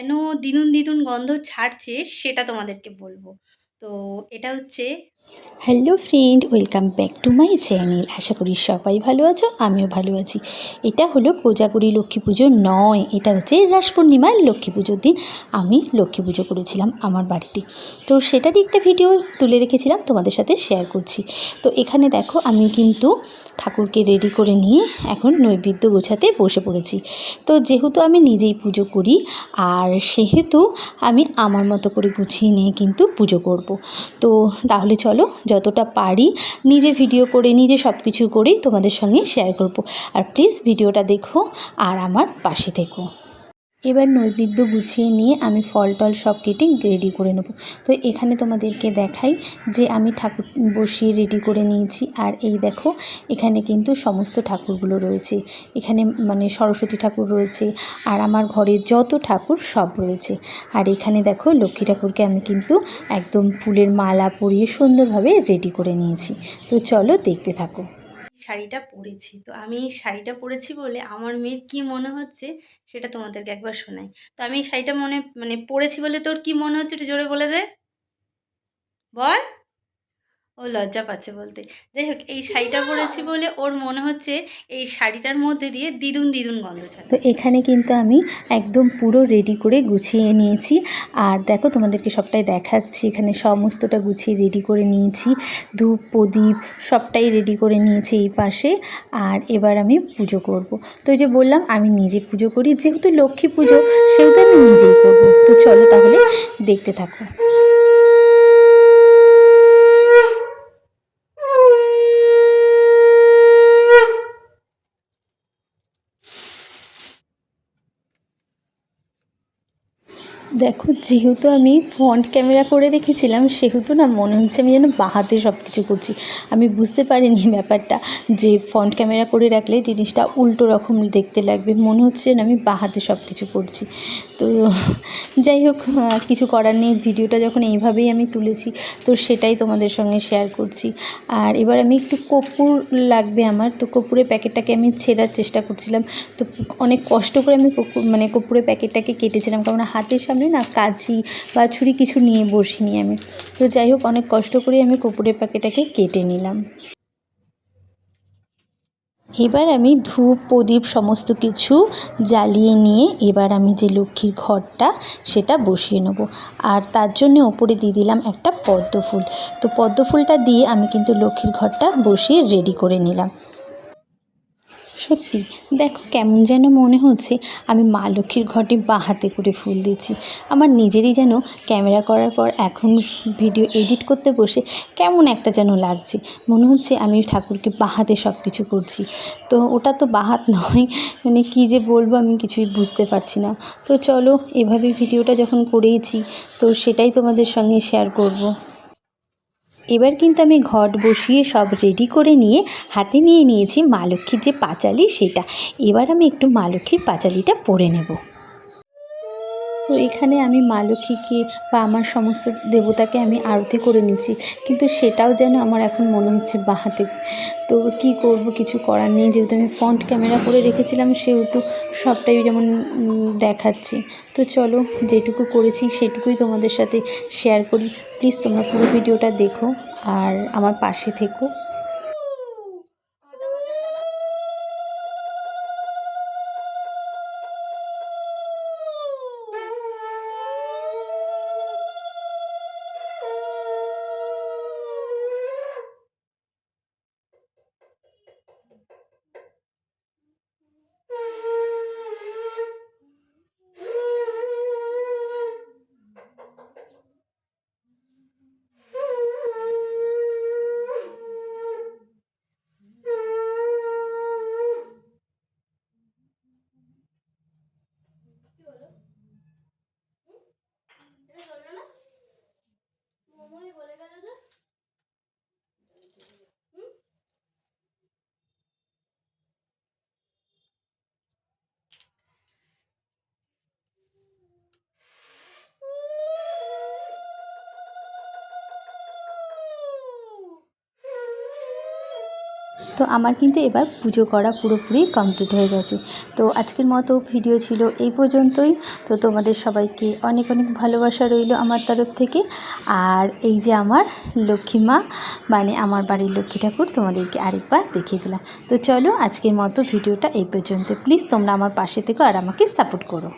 কেন দিনুন দ্বিগুণ গন্ধ ছাড়ছে সেটা তোমাদেরকে বলব। তো এটা হচ্ছে hello friend, welcome back to my channel. আশা করি সবাই ভালো আছো, আমিও ভালো আছি। এটা হলো কোজাগুড়ি লক্ষ্মী পুজো নয়, এটা হচ্ছে রাস পূর্ণিমার লক্ষ্মী পুজোর দিন। আমি লক্ষ্মী পুজো করেছিলাম আমার বাড়িতে। তো সেটারই একটা ভিডিও তুলে রেখেছিলাম, তোমাদের সাথে শেয়ার করছি। তো এখানে দেখো, আমি কিন্তু ঠাকুরকে রেডি করে নিয়ে এখন নৈবেদ্য গোছাতে বসে পড়েছি। তো যেহেতু আমি নিজেই পুজো করি, আর সেহেতু আমি আমার মতো করে গুছিয়ে নিয়ে কিন্তু পুজো করব। তো তাহলে চলো যতটা পারি নিজে ভিডিও করে, নিজে সব কিছু করেই তোমাদের সঙ্গে শেয়ার করব। আর প্লিজ ভিডিওটা দেখো আর আমার পাশে থেকো। এবার নৈবেদ্য গুছিয়ে নিয়ে আমি ফল টল সব কেটে রেডি করে নেব। তো এখানে তোমাদেরকে দেখাই যে আমি ঠাকুর বসিয়ে রেডি করে নিয়েছি। আর এই দেখো, এখানে কিন্তু সমস্ত ঠাকুরগুলো রয়েছে। এখানে মানে সরস্বতী ঠাকুর রয়েছে আর আমার ঘরে যত ঠাকুর সব রয়েছে। আর এখানে দেখো, লক্ষ্মী ঠাকুরকে আমি কিন্তু একদম ফুলের মালা পরিয়ে সুন্দরভাবে রেডি করে নিয়েছি। তো চলো দেখতে থাকো। শাড়িটা পরেছি। তো আমি এই শাড়িটা পরেছি বলে আমার মেয়ের কি মনে হচ্ছে সেটা তোমাদেরকে একবার শোনাই। তো আমি এই শাড়িটা মনে মানে পরেছি বলে তোর কি মনে হচ্ছে একটু জোরে বলে দে। বল। ও লজ্জা পাচ্ছে বলতে। যাই হোক এই শাড়িটা পরেছি বলে ওর মনে হচ্ছে এই শাড়িটার মধ্যে দিয়ে দ্বিগুণ দ্বিগুণ গন্ধ ছাড়ে তো এখানে কিন্তু আমি একদম পুরো রেডি করে গুছিয়ে নিয়েছি। আর দেখো তোমাদেরকে সবটাই দেখাচ্ছি। এখানে সমস্তটা গুছিয়ে রেডি করে নিয়েছি। ধূপ প্রদীপ সবটাই রেডি করে নিয়েছি এই পাশে। আর এবার আমি পুজো করব। তো এই যে বললাম আমি নিজে পুজো করি। যেহেতু লক্ষ্মী পুজো সেহেতু আমি নিজেই করব। তো চলো তাহলে দেখতে থাকো। দেখো, যেহেতু আমি ফ্রন্ট ক্যামেরা করে রেখেছিলাম, সেহেতু না মনে হচ্ছে আমি যেন বাহাতে সব কিছু করছি। আমি বুঝতে পারিনি ব্যাপারটা যে ফ্রন্ট ক্যামেরা করে রাখলে জিনিসটা উল্টো রকম দেখতে লাগবে। মনে হচ্ছে যেন আমি বাহাতে সব কিছু করছি। তো যাই হোক, কিছু করার নেই। ভিডিওটা যখন এইভাবেই আমি তুলেছি, তো সেটাই তোমাদের সঙ্গে শেয়ার করছি। আর এবার আমি একটু কপুর লাগবে আমার। তো কর্পূরের প্যাকেটটাকে আমি ছেঁড়ার চেষ্টা করছিলাম। তো অনেক কষ্ট করে আমি মানে কর্পূরের প্যাকেটটাকে কেটেছিলাম। কারণ হাতের সামনে না কাঁচি বা ছুরি কিছু নিয়ে বসিনি আমি। তো যাই হোক, অনেক কষ্ট করে আমি কর্পূরের প্যাকেটটাকে কেটে নিলাম। এবার আমি ধূপ, প্রদীপ সমস্ত কিছু জ্বালিয়ে নিয়ে এবার আমি যে লক্ষ্মীর ঘরটা, সেটা বসিয়ে নেব। আর তার জন্য ওপরে দিয়ে দিলাম একটা পদ্ম ফুল। তো পদ্ম ফুলটা দিয়ে আমি কিন্তু লক্ষ্মীর ঘরটা বসিয়ে রেডি করে নিলাম। সত্যি, দেখো কেমন যেন মনে হচ্ছে আমি মা লক্ষ্মীর ঘটে বাঁ হাতে করে ফুল দিচ্ছি। আমার নিজেরই যেন ক্যামেরা করার পর এখন ভিডিও এডিট করতে বসে কেমন একটা যেন লাগছে। মনে হচ্ছে আমি ঠাকুরকে বাঁ হাতে সব কিছু করছি। তো ওটা তো বাঁ হাত নয় মানে কী যে বলব আমি কিছুই বুঝতে পারছি না। তো চলো এভাবে ভিডিওটা যখন করেইছি, তো সেটাই তোমাদের সঙ্গে শেয়ার করব। এবার কিন্তু আমি ঘট বসিয়ে সব রেডি করে নিয়ে হাতে নিয়ে নিয়েছি মা লক্ষ্মীর যে পাঁচালি সেটা। এবার আমি একটু মা লক্ষ্মীর পাঁচালিটা পরে নেব। তো এখানে আমি মা লক্ষ্মীকে বা আমার সমস্ত দেবতাকে আমি আরতি করে নিচ্ছি। কিন্তু সেটাও যেন আমার এখন মনে হচ্ছে বাহাতে তো কি করব, কিছু করার নেই। যেহেতু আমি ফ্রন্ট ক্যামেরা করে রেখেছিলাম, সেহেতু সবটাই যেমন দেখাচ্ছি। তো চলো, যেটুকু করেছি সেটুকুই তোমাদের সাথে শেয়ার করি। প্লিজ তোমরা পুরো ভিডিওটা দেখো আর আমার পাশে থেকো। তো আমার কিন্তু এবার পুজো করা পুরোপুরি কমপ্লিট হয়ে গেছে। তো আজকের মতো ভিডিও ছিল এই পর্যন্তই। তো তোমাদের সবাইকে অনেক অনেক ভালোবাসা রইল আমার তরফ থেকে। আর এই যে আমার লক্ষ্মী মা মানে আমার বাড়ির লক্ষ্মী ঠাকুর তোমাদেরকে আরেকবার দেখিয়ে দিলাম। তো চলো আজকের মতো ভিডিওটা এই পর্যন্ত। প্লিজ তোমরা আমার পাশে থেকো আর আমাকে সাপোর্ট করো।